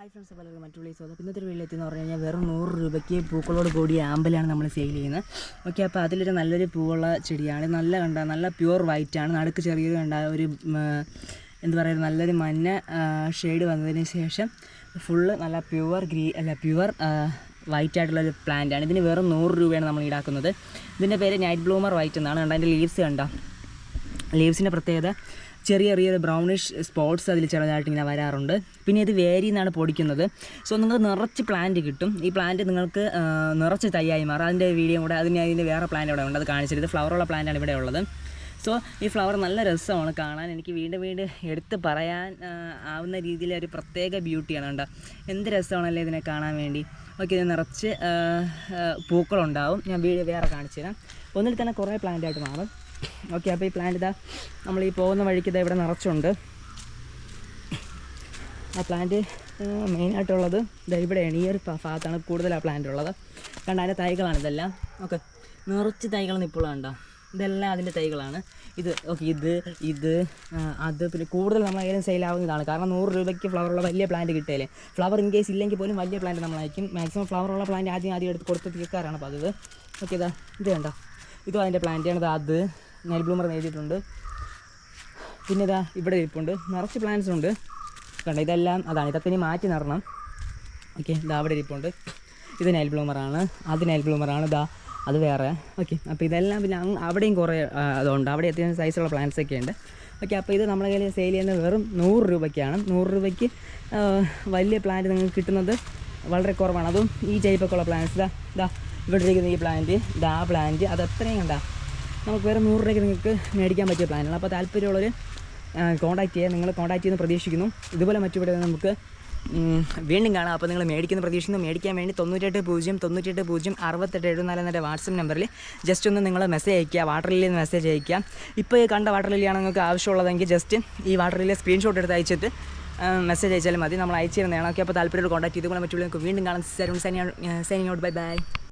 Hi friends പലർക്കും മറ്റുള്ള സ്വാഗതം ഇന്നത്തെ വീട്ടിലെത്തി എന്ന് പറഞ്ഞു കഴിഞ്ഞാൽ വെറും നൂറ് രൂപയ്ക്ക് പൂക്കളോട് കൂടിയ ആമ്പലാണ് നമ്മൾ സെയിൽ ചെയ്യുന്നത്. ഓക്കെ അപ്പോൾ അതിലൊരു നല്ലൊരു പൂവുള്ള ചെടിയാണ്. നല്ല കണ്ട നല്ല പ്യുവർ വൈറ്റ് ആണ്. നടുക്ക് ചെറിയൊരു കണ്ട ഒരു എന്താ പറയുക നല്ലൊരു മഞ്ഞ ഷെയ്ഡ് വന്നതിന് ശേഷം ഫുള്ള് നല്ല പ്യുവർ ഗ്രീ അല്ല പ്യുവർ വൈറ്റ് ആയിട്ടുള്ള ഒരു പ്ലാന്റ് ആണ്. ഇതിന് വെറും നൂറ് രൂപയാണ് നമ്മൾ ഈടാക്കുന്നത്. ഇതിന്റെ പേര് നൈറ്റ് ബ്ലൂമർ വൈറ്റ് എന്നാണ്. കണ്ട അതിന്റെ ലീവ്സ് കണ്ട? ലീവ്സിന്റെ പ്രത്യേകത ചെറിയ ചെറിയ ബ്രൗണിഷ് സ്പോട്ട്സ് അതിൽ ചെറുതായിട്ട് ഇങ്ങനെ വരാറുണ്ട്. പിന്നെ ഇത് വേരി എന്നാണ് പൊടിക്കുന്നത്. സോ നിങ്ങൾ നിറച്ച് പ്ലാന്റ് കിട്ടും. ഈ പ്ലാന്റ് നിങ്ങൾക്ക് നിറച്ച് തൈയായി മാറും. അതിന്റെ വീഡിയോ കൂടെ അതിന് അതിന്റെ വേറെ പ്ലാന്റ് ഇവിടെ ഉണ്ട്. അത് കാണിച്ചിട്ട് ഇത് ഫ്ലവറുള്ള പ്ലാന്റാണ് ഇവിടെ ഉള്ളത്. സോ ഈ ഫ്ലവർ നല്ല രസമാണ് കാണാൻ. എനിക്ക് വീണ്ടും വീണ്ടും എടുത്ത് പറയാൻ ആവുന്ന രീതിയിലെ ഒരു പ്രത്യേക ബ്യൂട്ടിയാണ് കേട്ടോ എന്ത് രസമാണല്ലേ ഇതിനെ കാണാൻ വേണ്ടി. ഓക്കെ ഇത് നിറച്ച് പൂക്കളുണ്ടാവും. ഞാൻ വീഡിയോ വേറെ കാണിച്ചു തരാം. ഒന്നിൽ തന്നെ കുറേ പ്ലാന്റ് ആയിട്ട് മാറും. ഓക്കെ അപ്പോൾ ഈ പ്ലാന്റ് ഇതാ നമ്മൾ ഈ പോകുന്ന വഴിക്ക് ഇതാ ഇവിടെ നിറച്ചുണ്ട്. ആ പ്ലാന്റ് മെയിനായിട്ടുള്ളത് ഇതാ ഇവിടെയാണ് ഈ ഒരു ഭാഗത്താണ് കൂടുതൽ ആ പ്ലാന്റ് ഉള്ളത്. കണ്ട അതിന്റെ തൈകളാണ് ഇതെല്ലാം. ഓക്കെ നിറച്ച് തൈകൾ നിൽപ്പുള്ളതുണ്ടോ ഇതെല്ലാം അതിന്റെ തൈകളാണ്. ഇത് ഓക്കെ ഇത് ഇത് അത് പിന്നെ കൂടുതൽ നമ്മൾ ഏതും സെയിലാവുന്നതാണ് കാരണം നൂറ് രൂപയ്ക്ക് ഫ്ലവറുള്ള വലിയ പ്ലാന്റ് കിട്ടിയാലേ. ഫ്ലവർ ഇൻ കേസ് ഇല്ലെങ്കിൽ പോലും വലിയ പ്ലാന്റ് നമ്മൾ അയക്കും മാക്സിമം ഫ്ലവറുള്ള പ്ലാന്റ് ആദ്യം ആദ്യം എടുത്ത് കൊടുത്ത് തീർക്കാറാണ് പതിവ്. ഓക്കെ ഇതാ ഇത് കണ്ടോ? ഇതും അതിന്റെ പ്ലാന്റാണ് ഇത് അത്. നെൽ ബ്ലൂമർ എഴുതിയിട്ടുണ്ട്. പിന്നെ ഇതാ ഇവിടെ ഇരിപ്പുണ്ട്. നിറച്ച് പ്ലാന്റ്സ് ഉണ്ട്. കണ്ടോ ഇതെല്ലാം അതാണ്. ഇതൊക്കെ ഇനി മാറ്റി നടണം ഓക്കെ ഇതാ അവിടെ ഇരിപ്പുണ്ട്. ഇത് നൈൽ ബ്ലൂമറാണ് അത് നൈൽ ബ്ലൂമറാണ് ഇതാ അത് വേറെ. ഓക്കെ അപ്പോൾ ഇതെല്ലാം പിന്നെ അവിടെയും കുറേ അതുണ്ട്. അവിടെ അത്യാവശ്യം സൈസുള്ള പ്ലാന്റ്സ് ഒക്കെ ഉണ്ട്. ഓക്കെ അപ്പോൾ ഇത് നമ്മളെ കയ്യിൽ സെയിൽ ചെയ്യുന്നത് വെറും നൂറ് രൂപയ്ക്കാണ്. നൂറ് രൂപയ്ക്ക് വലിയ പ്ലാന്റ് നിങ്ങൾക്ക് കിട്ടുന്നത് വളരെ കുറവാണ്. അതും ഈ ടൈപ്പൊക്കെയുള്ള പ്ലാന്റ്സ് ഇതാ. ഇതാ ഇവിടെ ഇരിക്കുന്ന ഈ പ്ലാന്റ് ഇതാ പ്ലാന്റ് അത് അത്രയും കണ്ടാ നമുക്ക് വേറെ നൂറ് രൂപയ്ക്ക് നിങ്ങൾക്ക് മേടിക്കാൻ പറ്റിയ പ്ലാനാണ് അപ്പോൾ താല്പര്യമുള്ളവർ കോൺടാക്ട് ചെയ്യുക നിങ്ങൾ കോൺടാക്ട് ചെയ്യുന്ന പ്രതീക്ഷിക്കുന്നു. ഇതുപോലെ മറ്റു നമുക്ക് വീണ്ടും കാണാം. അപ്പോൾ നിങ്ങൾ മേടിക്കുന്ന പ്രതീക്ഷിക്കുന്നു. മേടിക്കാൻ വേണ്ടി തൊണ്ണൂറ്റെട്ട് പൂജ്യം തൊണ്ണൂറ്റെട്ട് പൂജ്യം അറുപത്തെട്ട് എഴുപത്തിനാല് എന്നൊരു വാട്സപ്പ് നമ്പറിൽ ജസ്റ്റ് ഒന്ന് നിങ്ങൾ മെസ്സേജ് അയക്കുക വാട്ടർ ലില്ലിൽ മെസ്സേജ് അയക്കുക ഇപ്പോൾ ഈ കണ്ട വാട്ടർ ലില്ലിയാണ് നിങ്ങൾക്ക് ആവശ്യമുള്ളതെങ്കിൽ ജസ്റ്റ് ഈ വാട്ടർ ലില്ലിയെ സ്ക്രീൻഷോട്ട് എടുത്ത് അയച്ചിട്ട് മെസ്സേജ് അയച്ചാലും മതി. നമ്മൾ അയച്ചു തരുന്നതാണ് ഓക്കെ അപ്പോൾ താല്പര്യം കോൺടാക്ട് ചെയ്തുകൊണ്ട് മറ്റുള്ള നിങ്ങൾക്ക് വീണ്ടും കാണാം. Signing out bye bye